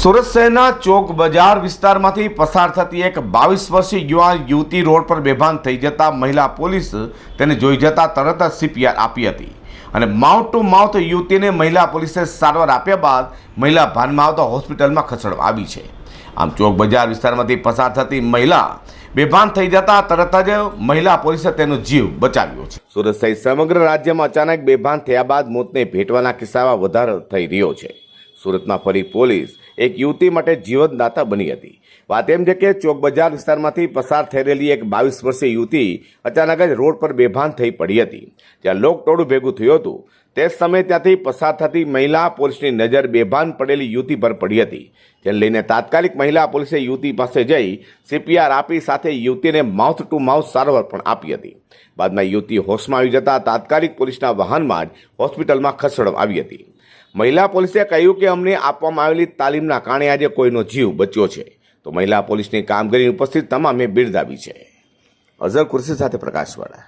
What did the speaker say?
સુરત શહેરના ચોક બજાર વિસ્તારમાંથી પસાર થતી એક બાવીસ વર્ષીય યુવાન યુવતી રોડ પર બેભાન થઈ જતા મહિલા પોલીસ તેને જોઈ જતા તરત જ સીપીઆર આપી હતી. અને માઉથ ટુ માઉથ યુવતીને મહિલા પોલીસે સારવાર આપ્યા બાદ મહિલા ભાનમાં આવતા હોસ્પિટલમાં ખસેડવામાં આવી છે. આમ ચોક બજાર વિસ્તારમાંથી પસાર થતી મહિલા બેભાન થઈ જતા તરત જ મહિલા પોલીસે તેનો જીવ બચાવ્યો છે. સુરત સહિત સમગ્ર રાજ્યમાં અચાનક બેભાન થયા બાદ મોતને ભેટવાના કિસ્સામાં વધારો થઈ રહ્યો છે. સુરતમાં ફરી પોલીસ એક યુવતી માટે જીવનદાતા બની હતી. વાત એમ છે કે ચોક બજાર વિસ્તારમાંથી પસાર થઈ રહેલી એક બાવીસ વર્ષીય યુવતી અચાનક જ રોડ પર બેભાન થઈ પડી હતી. જ્યાં લોકટોળું ભેગું થયું હતું. તે જ સમયે ત્યાંથી પસાર થતી મહિલા પોલીસની નજર બેભાન પડેલી યુવતી પર પડી હતી. જેને લઈને તાત્કાલિક મહિલા પોલીસે યુવતી પાસે જઈ સીપીઆર આપી સાથે યુવતીને માઉથ ટુ માઉથ સારવાર પણ આપી હતી. બાદમાં યુવતી હોશમાં આવી જતા તાત્કાલિક પોલીસના વાહનમાં જ હોસ્પિટલમાં ખસેડવામાં આવી હતી. મહિલા પોલીસે કહ્યું કે અમને આપવામાં આવેલી તાલીમના કારણે આજે કોઈનો જીવ બચ્યો છે. તો મહિલા પોલીસની કામગીરીની ઉપસ્થિત તમામે બિરદાવી છે. અઝર કુર્સી સાથે પ્રકાશવાળા.